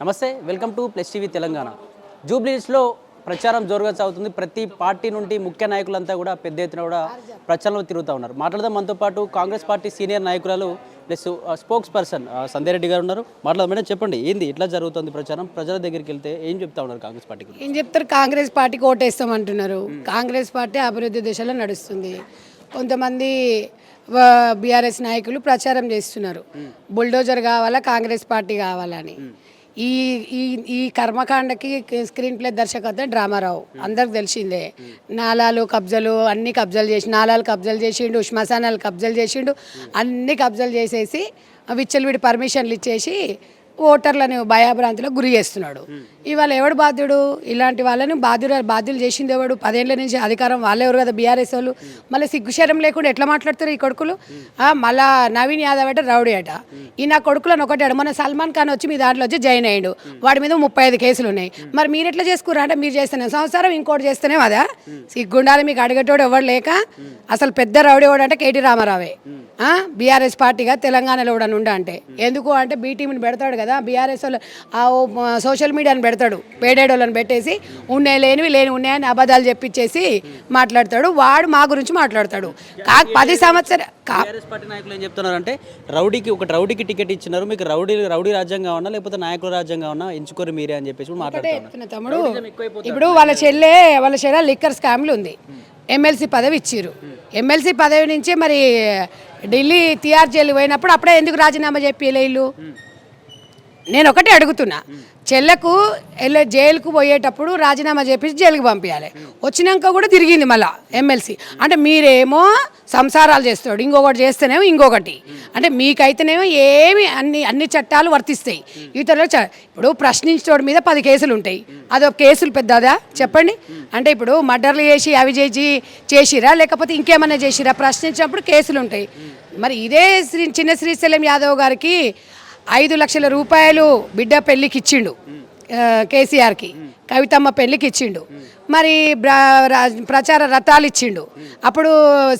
నమస్తే welcome to plus TV Telangana. జూబ్లీస్లో ప్రచారం జోరుగా సాగుతుంది. ప్రతి పార్టీ నుండి ముఖ్య నాయకులంతా కూడా పెద్ద ఎత్తున కూడా ప్రచారంలో తిరుగుతూ ఉన్నారు. మాట్లాడదాం మనతో పాటు కాంగ్రెస్ పార్టీ సీనియర్ నాయకురాలు plus spokesperson Sanjay Reddy గారు ఉన్నారు. మాట్లాడదాం మేడం చెప్పండి ఏంది ఇట్లా జరుగుతుంది ప్రచారం? ప్రజల దగ్గరికి వెళ్తే ఏం చెప్తా ఉన్నారు కాంగ్రెస్ పార్టీ గురించి? ఏం చెప్తారు? కాంగ్రెస్ పార్టీకి ఓటేస్తామంటున్నారు. కాంగ్రెస్ పార్టీ అభివృద్ధి దిశలో నడుస్తుంది. కొంతమంది బీఆర్ఎస్ నాయకులు ప్రచారం చేస్తున్నారు. బుల్డోజర్ కావాలా కాంగ్రెస్ పార్టీ కావాలని ఈ ఈ ఈ కర్మకాండకి స్క్రీన్ ప్లే దర్శకత్వం డ్రామారావు అందరికి తెలిసిందే. నాలాలు కబ్జాలు అన్ని కబ్జలు చేసి నాలాలు కబ్జలు చేసిండు శ్మశానాలు కబ్జలు చేసిండు అన్ని కబ్జలు చేసేసి విచ్చలవిడి పర్మిషన్లు ఇచ్చేసి ఓటర్లను భయాభ్రాంతిలో గురి చేస్తున్నాడు. ఇవాళ ఎవడు బాధ్యుడు? ఇలాంటి వాళ్ళని బాధ్యులు బాధ్యులు చేసింది ఎవడు? పదేళ్ళ నుంచి అధికారం వాళ్ళెవరు కదా? బీఆర్ఎస్ వాళ్ళు. మళ్ళీ సిగ్గుశరం లేకుండా ఎట్లా మాట్లాడతారు ఈ కొడుకులు? మళ్ళా నవీన్ యాదవ్ అట రౌడీ అట. ఈ నా కొడుకులను ఒకటాడు మన సల్మాన్ ఖాన్ వచ్చి మీ దాంట్లో వచ్చి జాయిన్ అయ్యాడు. వాడి మీద ముప్పై ఐదు కేసులు ఉన్నాయి. మరి మీరు ఎట్లా చేసుకురా అంటే మీరు చేస్తేనే. సంవత్సరం ఇంకోటి చేస్తేనే అదా సిగ్గుండాలి మీకు అడిగేటోడు ఎవడు లేక అసలు పెద్ద రౌడీ ఎవడు అంటే కేటీ రామారావే. బీఆర్ఎస్ పార్టీగా తెలంగాణలో కూడా ఉండ అంటే. ఎందుకు అంటే బీ టీంని పెడతాడు కదా? బీఆర్ఎస్ వాళ్ళు ఆ సోషల్ మీడియాని పెడతాడు. పేడేడోళ్ళని పెట్టేసి ఉన్నాయి లేనివి లేని ఉన్నాయని అబద్ధాలు చెప్పించేసి మాట్లాడతాడు. వాడు మా గురించి మాట్లాడతాడు. కా పది సంవత్సర కా కాంగ్రెస్ పార్టీ నాయకులు ఏం చెప్తున్నారంటే రౌడీకి ఒక రౌడీకి టికెట్ ఇచ్చినారు. మీకు రౌడీ రౌడీ రాజ్యం కావన్నా లేకపోతే నాయకుల రాజ్యం కావన్నా ఎంచుకోరు మీరే అని చెప్పేసి మాట్లాడుతున్నారు. తమ్ముడు. ఇప్పుడు వాళ్ళ చెల్లె వాళ్ళ చెల్లె లిక్కర్ స్కామ్లు ఉంది. ఎమ్మెల్సీ పదవి ఇచ్చిర్రు. ఎమ్మెల్సీ పదవి నుంచి మరి ఢిల్లీ తిహార్ జైలు పోయినప్పుడు అప్పుడే ఎందుకు రాజీనామా చెప్పి ఇల్లు నేను ఒకటే అడుగుతున్నా. చెల్లకు వెళ్ళే జైలుకు పోయేటప్పుడు రాజీనామా చేపించి జైలుకు పంపించాలి వచ్చినాక కూడా తిరిగింది మళ్ళా ఎమ్మెల్సీ. అంటే మీరేమో సంసారాలు చేస్తాడు ఇంకొకటి చేస్తేనేమో ఇంకొకటి. అంటే మీకైతేనేమో ఏమి అన్ని అన్ని చట్టాలు వర్తిస్తాయి. ఇతరులు ఇప్పుడు ప్రశ్నించోడి మీద పది కేసులు ఉంటాయి. అదొక కేసులు పెద్దదా? చెప్పండి. అంటే ఇప్పుడు మర్డర్లు చేసి అవి చేసి చేసిరా? లేకపోతే ఇంకేమైనా చేసిరా? ప్రశ్నించినప్పుడు కేసులు ఉంటాయి. మరి ఇదే శ్రీ చిన్న శ్రీశైలం యాదవ్ గారికి ఐదు లక్షల రూపాయలు బిడ్డ పెళ్ళికి ఇచ్చిండు కేసీఆర్కి కవితమ్మ పెళ్ళికి ఇచ్చిండు మరి ప్రచార రథాలు ఇచ్చిండు అప్పుడు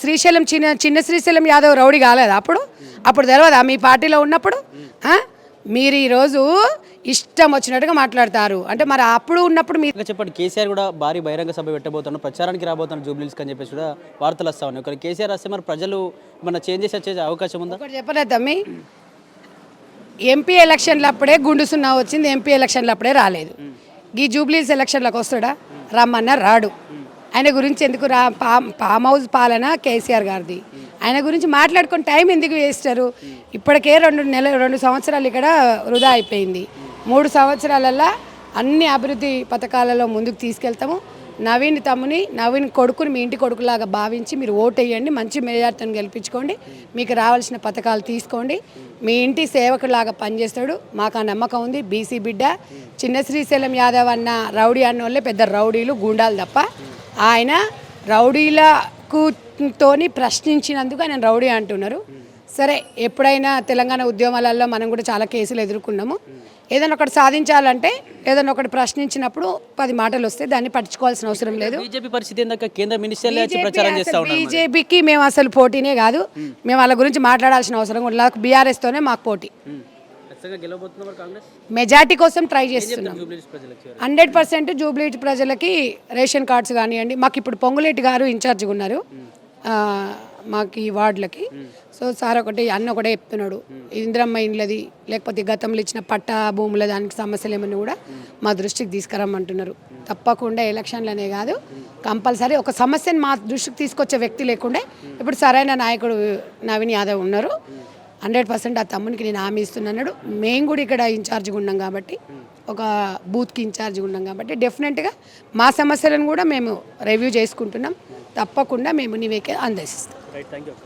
శ్రీశైలం చిన్న చిన్న శ్రీశైలం యాదవ్ రౌడీ కాలేదా అప్పుడు? అప్పుడు తెలియదా మీ పార్టీలో ఉన్నప్పుడు? మీరు ఈరోజు ఇష్టం వచ్చినట్టుగా మాట్లాడతారు. అంటే మరి అప్పుడు ఉన్నప్పుడు మీ ఇంకా చెప్పండి కేసీఆర్ కూడా భారీ బహిరంగ సభ పెట్టబోతున్నారు ప్రచారానికి రాబోతున్నారు జూబ్లీస్ అని చెప్పేసి కూడా వార్తలు వస్తా ఉన్నాయి. కేసీఆర్ వస్తే మరి ప్రజలు మన చేంజెస్ వచ్చే అవకాశం ఉందా? చెప్పలేదు తమ్మి ఎంపీ ఎలక్షన్లప్పుడే గుండు సున్నా వచ్చింది ఎంపీ ఎలక్షన్లప్పుడే రాలేదు. ఈ జూబ్లీస్ ఎలక్షన్లకు వస్తాడా? రమ్మన్న రాడు. ఆయన గురించి ఎందుకు రా పామ్ ఫామ్ హౌస్ పాలన కేసీఆర్ గారిది. ఆయన గురించి మాట్లాడుకుని టైం ఎందుకు వేస్తారు ఇప్పటికే రెండు నెల రెండు సంవత్సరాలు ఇక్కడ వృధా అయిపోయింది. మూడు సంవత్సరాలల్లో అన్ని అభివృద్ధి పథకాలలో ముందుకు తీసుకెళ్తాము. నవీన్ తమ్ముని నవీన్ కొడుకుని మీ ఇంటి కొడుకులాగా భావించి మీరు ఓటేయండి మంచి మెజార్టీని గెలిపించుకోండి మీకు రావాల్సిన పథకాలు తీసుకోండి. మీ ఇంటి సేవకులాగా పనిచేస్తాడు మాకు ఆ నమ్మకం ఉంది. బీసీ బిడ్డ చిన్న శ్రీశైలం యాదవ్ అన్న రౌడీ అన్నోళ్ళే పెద్ద రౌడీలు గుండాలు తప్ప ఆయన రౌడీలకు తోని ప్రశ్నించినందుకు ఆయన రౌడీ అంటున్నారు. సరే ఎప్పుడైనా తెలంగాణ ఉద్యమాలలో మనం కూడా చాలా కేసులు ఎదుర్కొన్నాము. ఏదైనా ఒకటి సాధించాలంటే ఏదైనా ఒకటి ప్రశ్నించినప్పుడు పది మాటలు వస్తే దాన్ని పట్టించుకోవాల్సిన అవసరం లేదు. బీజేపీ పరిస్థితి కేంద్ర. బీజేపీకి మేము అసలు పోటీనే కాదు. మేము వాళ్ళ గురించి మాట్లాడాల్సిన అవసరం కూడా బీఆర్ఎస్తోనే మాకు పోటీ. మెజార్టీ కోసం ట్రై చేస్తున్నాం. హండ్రెడ్ పర్సెంట్ జూబ్లీట్ ప్రజలకి రేషన్ కార్డ్స్ కానివ్వండి మాకు ఇప్పుడు పొంగులేటి గారు ఇన్ఛార్జ్గా ఉన్నారు. మాకు ఈ వార్డులకి. సో సార్ ఒకటి అన్న ఒకటే చెప్తున్నాడు. ఇంద్రమ్మ ఇండ్లది లేకపోతే గతంలో ఇచ్చిన పట్ట భూముల దానికి సమస్యలు ఏమన్నా కూడా మా దృష్టికి తీసుకురమ్మంటున్నారు. తప్పకుండా ఎలక్షన్లనే కాదు. కంపల్సరీ ఒక సమస్యను మా దృష్టికి తీసుకొచ్చే వ్యక్తి లేకుండే ఇప్పుడు సరైన నాయకుడు నవీన్ యాదవ్ ఉన్నారు. హండ్రెడ్ పర్సెంట్ ఆ తమ్మునికి నేను హామీ ఇస్తున్నాడు మేము కూడా ఇక్కడ ఇన్ఛార్జ్గా ఉన్నాం కాబట్టి ఒక బూత్కి ఇన్ఛార్జ్గా ఉన్నాం కాబట్టి డెఫినెట్గా మా సమస్యలను కూడా మేము రివ్యూ చేసుకుంటున్నాం. తప్పకుండా మేము నీవేకే అందజేస్తాం. Right, thank you.